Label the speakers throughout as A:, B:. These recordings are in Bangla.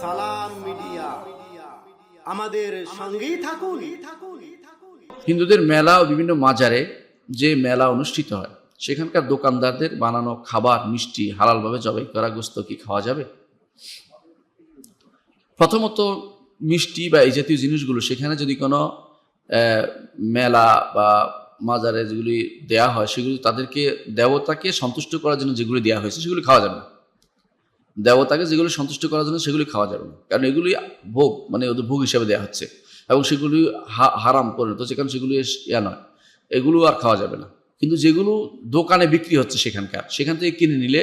A: সালাম মিডিয়া। আমাদের সঙ্গেই থাকুন।
B: হিন্দুদের মেলা ও বিভিন্ন মাজারে যে মেলা অনুষ্ঠিত হয়, সেখানকার দোকানদারদের বানানো খাবার মিষ্টি হালালভাবে জবাই করা, গোস্ত কি খাওয়া যাবে? প্রথমত মিষ্টি বা এই জাতীয় জিনিসগুলো, সেখানে যদি কোনো মেলা বা মাজারে যেগুলি দেয়া হয় সেগুলি তাদেরকে দেবতাকে সন্তুষ্ট করার জন্য যেগুলি দেওয়া হয়েছে সেগুলি খাওয়া যাবে না। দেবতাকে যেগুলি সন্তুষ্ট করার জন্য সেগুলি খাওয়া যাবে না। কারণ এগুলি ভোগ মানে ওদের ভোগ হিসাবে দেওয়া হচ্ছে। এবং সেগুলি হারাম পরিণত কারণ সেগুলি ইয়া নয়। এগুলো আর খাওয়া যাবে না। কিন্তু যেগুলো দোকানে বিক্রি হচ্ছে সেখানকার সেখান থেকে কিনে নিলে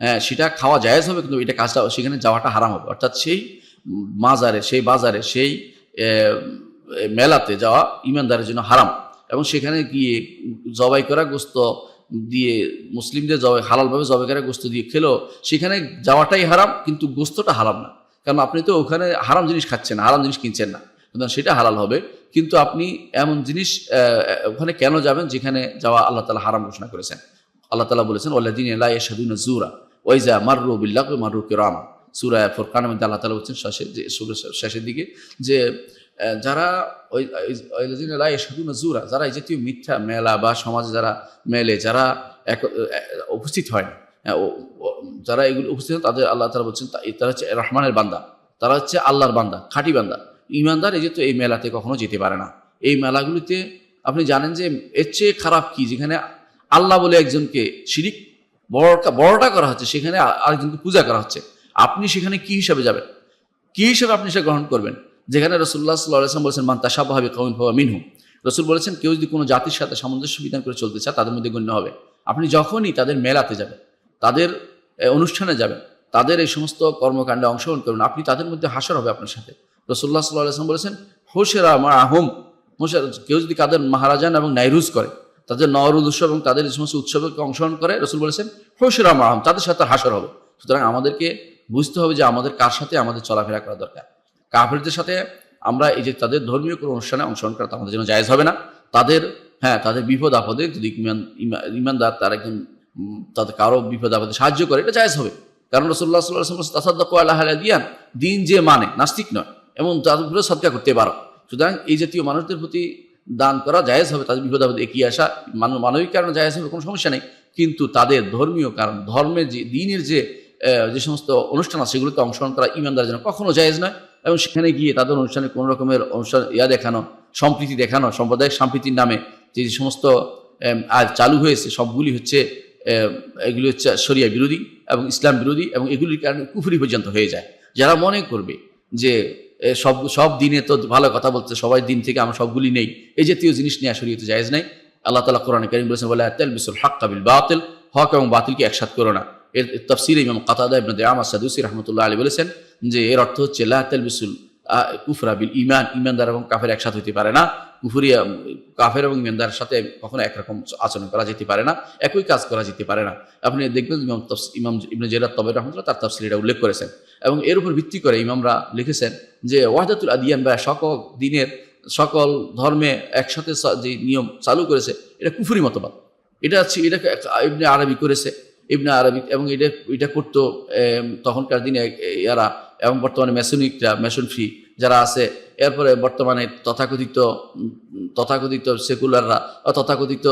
B: হ্যাঁ, সেটা খাওয়া জায়েজ হবে কিন্তু এটা কাজটা সেখানে যাওয়াটা হারাম হবে। অর্থাৎ সেই মাজারে সেই বাজারে সেই মেলাতে যাওয়া ইমানদারের জন্য হারাম। এবং সেখানে গিয়ে জবাই করা গোস্ত দিয়ে মুসলিমদের জবাই, হালালভাবে জবাই করা গোস্ত দিয়ে খেলো। সেখানে যাওয়াটাই হারাম, কিন্তু গোস্তটা হারাম না। কারণ আপনি তো ওখানে হারাম জিনিস খাচ্ছেন হারাম জিনিস কিনছেন না। সেটা হালাল হবে। কিন্তু আপনি এমন জিনিস ওখানে কেন যাবেন যেখানে যাওয়া আল্লাহ তালা হারাম ঘোষণা করেছেন? আল্লাহ তালা বলেছেন ওল্লাদিন এলা এসাদুন জুরা ওইজা মাররু বিল্লাহ মাররু কিরামা। সুরা ফোরকানের মধ্যে আল্লাহ তালা বলছেন, শেষের শেষের দিকে, যে যারা ওই জুরা যারা এই জাতীয় মিথ্যা মেলা বা সমাজে যারা মেলে যারা এক উপস্থিত হয় হ্যাঁ, যারা এগুলো উপস্থিত তাদের আল্লাহ তারা বলছেন তারা হচ্ছে রহমানের বান্দা তারা হচ্ছে আল্লাহর বান্দা খাঁটি বান্দা। ইমানদার এই যেহেতু এই মেলাতে কখনো যেতে পারে না। এই মেলাগুলিতে আপনি জানেন যে এর চেয়ে খারাপ কি? যেখানে আল্লাহ বলে একজনকে শিরিক বড়টা বড়টা করা হচ্ছে সেখানে আরেকজনকে পূজা করা হচ্ছে। আপনি সেখানে কি হিসাবে যাবেন? কি হিসাবে আপনি সেটা গ্রহণ করবেন? যেখানে রসুল্লাহ সাল্লাম বলেছেন, মান তাসাবাহাবি কৌন হওয়া মিনহু। রসুল বলেছেন, কেউ যদি কোনো জাতির সাথে সামঞ্জস্য বিধান করে চলতে চায়, তাদের মধ্যে গণ্য হবে। আপনি যখনই তাদের মেলাতে যাবেন, তাদের অনুষ্ঠানে যাবেন, তাদের এই সমস্ত কর্মকাণ্ডে অংশগ্রহণ করবেন আপনি তাদের মধ্যে হাসর হবে আপনার সাথে। রসুল্লাহ সাল্লাহ আসলাম বলেছেন হোসেরা আমার আহম হোসের কেউ যদি তাদের মহারাজান এবং নাইরুজ করে, তাদের নওরুদ উৎসব এবং তাদের এই সমস্ত উৎসবে অংশগ্রহণ করে, রসুল বলেছেন হোসেরা আমার আহম তাদের সাথে হাসর হবে। সুতরাং আমাদেরকে বুঝতে হবে যে আমাদের কার সাথে আমাদের চলাফেরা করা দরকার। কাফেরদের সাথে আমরা এই যে তাদের ধর্মীয় কোনো অনুষ্ঠানে অংশগ্রহণ করা আমাদের জন্য জায়েজ হবে না। তাদের হ্যাঁ তাদের বিপদ আপদে যদি ইমান ইমানদার তার একজন তাদের কারও বিপদ আপদে সাহায্য করে, এটা জায়েজ হবে। কারণ রসুল্লাহ সাল্লাহ তাসাদ্দাক আল্লাহ দিয়ান দিন যে মানে নাস্তিক নয়। এবং তাদের উপরে সৎকার করতে পারো। সুতরাং এই জাতীয় মানুষদের প্রতি দান করা জায়েজ হবে, তাদের বিপদ আপদে এগিয়ে আসা মানব মানবিক কারণে জায়েজ হবে, কোনো সমস্যা নেই। কিন্তু তাদের ধর্মীয় কারণ, ধর্মের যে, দিনের যে যে সমস্ত অনুষ্ঠান আছে, সেগুলোতে অংশগ্রহণ করা ইমানদার জন্য কখনো জায়েজ নয়। এবং সেখানে গিয়ে তাদের অনুষ্ঠানে কোনো রকমের অনুষ্ঠান, ইয়া দেখানো, সম্প্রীতি দেখানো, সাম্প্রদায়িক সম্প্রীতির নামে যে সমস্ত আজ চালু হয়েছে, সবগুলি হচ্ছে এগুলি হচ্ছে শরিয়া বিরোধী এবং ইসলাম বিরোধী এবং এগুলির কারণে কুফুরি পর্যন্ত হয়ে যায়। যারা মনে করবে যে সব সব দিনে তো ভালো কথা বলছে, সবাই দিন থেকে আমরা সবগুলি নেই এই জাতীয় জিনিস নিয়ে শরীয়তে জায়েজ নাই। আল্লাহ তালা কোরআন করিম বলেছেন বলে তেল বিসুল হক কাবিল বাতিল হক এবং বাতিলকে একসাথ করো না। এর তফসির ইমাম কাতাদা ইবনে দেয়ামা সাদুসি রহমতুল্লাহ আলী বলেছেন যে এর অর্থ হচ্ছে, লা তেল বিসুল কুফরা বিল ইমান ইমানদার এবং কাফের একসাথে হতে পারে না। কুফুরিয়া কাফের এবং ইমানদারের সাথে কখনো একরকম আচরণ করা যেতে পারে না, একই কাজ করা যেতে পারে না। আপনি দেখবেন ইমাম ইমাম ইবনে জেরাত তবে রহমতুল্লাহ তার তফসিল এটা উল্লেখ করেছেন এবং এর উপর ভিত্তি করে ইমামরা লিখেছেন যে, ওয়াহদাতুল আদিয়ান বা সকল দিনের সকল ধর্মে একসাথে যে নিয়ম চালু করেছে, এটা কুফুরি মতবাদ। এটা হচ্ছে, এটাকে আরবি করেছে। ইবনে আরবি এবং এটা এটা করতো তখনকার দিনে এরা এবং বর্তমানে মেশনিকরা মেশন ফি যারা আছে, এরপরে বর্তমানে তথাকথিত তথাকথিত সেকুলাররা তথাকথিত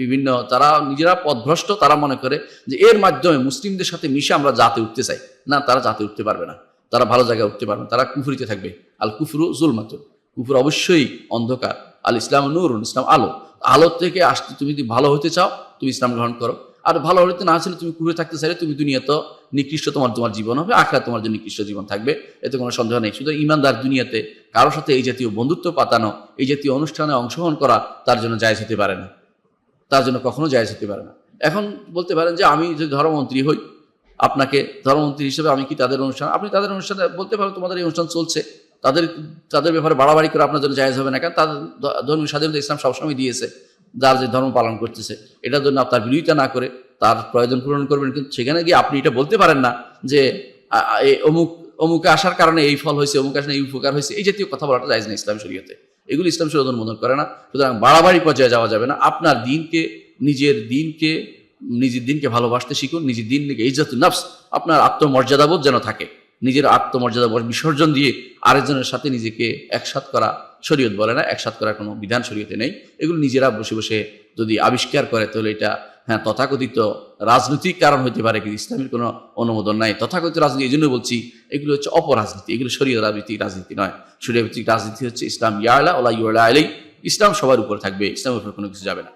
B: বিভিন্ন, তারা নিজেরা পথভ্রষ্ট, তারা মনে করে যে এর মাধ্যমে মুসলিমদের সাথে মিশে আমরা জাতে উঠতে চাই। না, তারা জাতে উঠতে পারবে না। তারা ভালো জায়গায় উঠতে পারবে তারা কুফুরিতে থাকবে। আল কুফরু জুলমাত কুফুর অবশ্যই অন্ধকার। আল ইসলাম নূর ইসলাম আলো। আলো থেকে আসতে তুমি যদি ভালো হতে চাও, তুমি ইসলাম গ্রহণ করো। আর ভালো হতে না আসলে তুমি কুড়ে থাকতে চাইলে তুমি দুনিয়া তো নিকৃষ্ট তোমার তোমার জীবন হবে আখড়া তোমার জন্য নিকৃষ্ট জীবন থাকবে। এতে কোনো সন্দেহ নেই। শুধু ইমানদার দুনিয়াতে কারোর সাথে এই জাতীয় বন্ধুত্ব পাতানো, এই জাতীয় অনুষ্ঠানে অংশগ্রহণ করা তার জন্য জায়জ হতে পারে না। তার জন্য কখনো জায়জ হতে পারে না। এখন বলতে পারেন যে আমি যদি ধর্মমন্ত্রী হই, আপনাকে ধর্মমন্ত্রী হিসেবে আমি কি তাদের অনুষ্ঠান, আপনি তাদের অনুষ্ঠানে বলতে পারেন তোমাদের এই অনুষ্ঠান চলছে, তাদের তাদের ব্যাপারে বাড়াবাড়ি করে আপনার জন্য জায়জ হবে না কারণ তাদের ধর্মীয় স্বাধীনতা ইসলাম সবসময় দিয়েছে। যার যে ধর্ম পালন করতেছে, এটার জন্য আপনার বিরোধিতা না করে তার প্রয়োজন পূরণ করবেন। কিন্তু সেখানে গিয়ে আপনি এটা বলতে পারেন না যে এই অমুক, অমুকে আসার কারণে এই ফল হয়েছে, অমুক আসলে এই উপকার হয়েছে, এই জাতীয় কথা বলাটা জায়জ না ইসলাম শরীয়তে। এগুলো ইসলাম শরীয়ত অনুমোদন করে না। সুতরাং বাড়াবাড়ি পর্যায়ে যাওয়া যাবে না। আপনার দিনকে, নিজের দিনকে নিজের দিনকে ভালোবাসতে শিখুন, নিজের দিন দিনকে ইজ্জত নফস, আপনার আত্মমর্যাদাবোধ যেন থাকে। নিজের আত্মমর্যাদা বিসর্জন দিয়ে আরেকজনের সাথে নিজেকে একসাথ করা শরীয়ত বলে না, একসাথ করার কোনো বিধান শরীয়তে নেই। এগুলো নিজেরা বসে বসে যদি আবিষ্কার করে, তাহলে এটা হ্যাঁ তথাকথিত রাজনৈতিক কারণ হতে পারে, কিন্তু ইসলামের কোনো অনুমোদন নাই। তথাকথিত রাজনীতি, এই জন্য বলছি, এগুলো হচ্ছে অপরাজনীতি, এগুলো শরীয় রাজনীতি রাজনীতি নয়। শরীয় রাজনীতি হচ্ছে ইসলাম, ইয়ালা ওলা ইউলা আলাই ইসলাম সবার উপর থাকবে, ইসলামের উপর কোনো কিছু যাবে না।